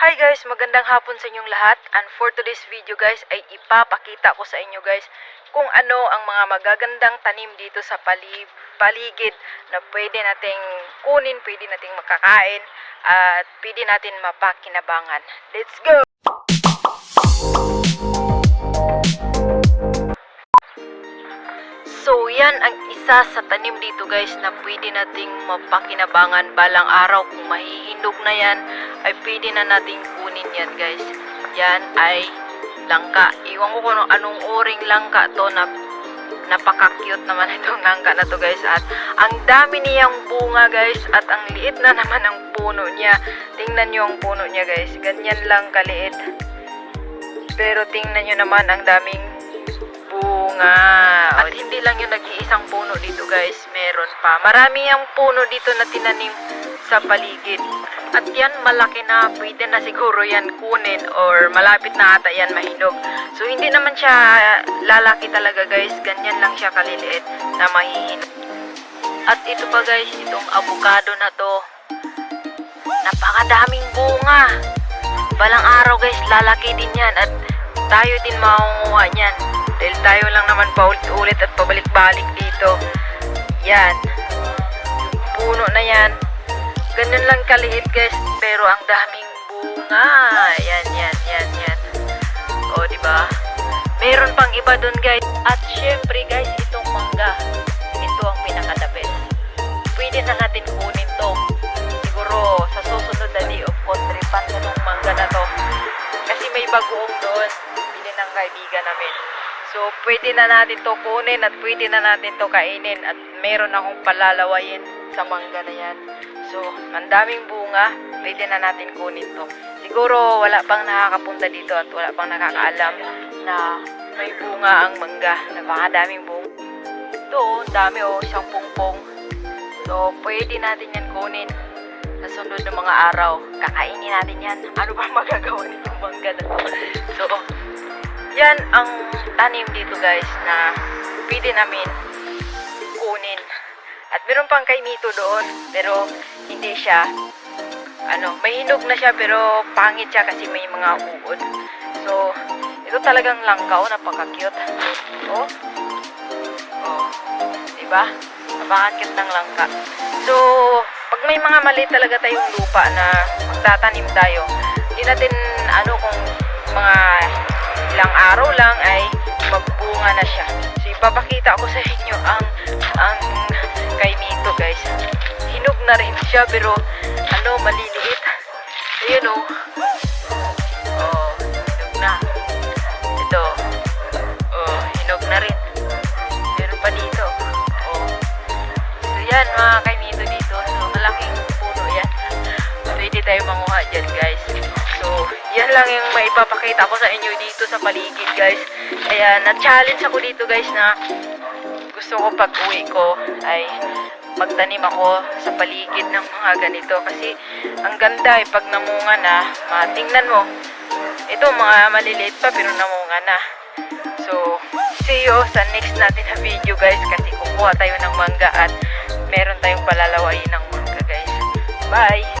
Hi guys, magandang hapon sa inyong lahat. And for today's video guys ay ipapakita ko sa inyo guys kung ano ang mga magagandang tanim dito sa pali paligid na pwede nating kunin, pwede nating makakain at pwede natin mapakinabangan. Let's go! So yan ang isa sa tanim dito guys na pwede nating mapakinabangan balang araw kung mahihinog na yan ay pwede na nating kunin yan guys. Yan ay langka. Iwan ko kung anong- anong oring langka to na napaka-cute naman itong langka na to guys at ang dami niyang bunga guys at ang liit na naman ang puno niya. Tingnan niyo ang puno niya guys. Ganyan lang kaliit. Pero tingnan niyo naman ang daming bunga. At hindi lang yung nag-iisang puno dito guys, meron pa. Marami ang puno dito na tinanim sa paligid. At yan, malaki na. Pwede na siguro yan kunin or malapit na ata yan mahinog. So, hindi naman siya lalaki talaga guys. Ganyan lang siya kaliliit na mahihinog. At ito pa guys, itong avocado na to. Napakadaming bunga. Balang araw guys, lalaki din yan at tayo din makunguha niyan. Dahil tayo lang naman paulit-ulit at pabalik-balik dito. Yan. Puno na yan. Ganun lang kaliit guys, pero ang daming bunga. Yan, yan, yan, yan. O, di ba? Meron pang iba dun guys. At syempre guys, itong mangga. Ito ang best. Pwede na natin kunin to. Siguro sa susunod na day of kontripan na tong mangga na to. Kasi may bagoong doon. Bili ng kaibigan namin. So, pwede na natin to kunin at pwede na natin to kainin at meron akong palalawayin sa mangga na yan. So, ang daming bunga, pwede na natin kunin to. Siguro wala pang nakakapunta dito at wala pang nakakaalam na may bunga ang mangga. Napakadaming bunga. Ito, dami oh, isang pungpong. So, pwede natin yan kunin sa sunod ng mga araw. Kakainin natin yan. Ano ba magagawa nitong mangga na to? So, yan ang tanim dito guys na pwede namin kunin. At meron pang kay Mito doon, pero hindi siya, ano, may hinog na siya pero pangit siya kasi may mga uod. So, ito talagang langkaw, napaka-cute. Oh, oh, diba? Napaka-cute ng langka. So, pag may mga mali talaga tayong lupa na magtatanim tayo, hindi natin, ano, kung mga ilang araw lang ay magbunga na siya. So, ipapakita ko sa siya, pero, ano, maliliit. Ayun, oh. Oh, hinog. Ito. Oh, hinog na rin. Meron pa dito. Oh. So, yan, mga kay Mito dito. So, malaking puno yan. Pwede tayo manguha dyan, guys. So, yan lang yung maipapakita ko sa inyo dito sa paligid, guys. Kaya, na-challenge ako dito, guys, na gusto ko pag uwi ko ay magtanim ako sa paligid ng mga ganito. Kasi, ang ganda eh, pag namunga na, matingnan mo. Ito, mga maliliit pa, pero namunga na. So, see you sa next natin na video, guys. Kasi kukuha tayo ng mangga at meron tayong palalawain ng mangga, guys. Bye!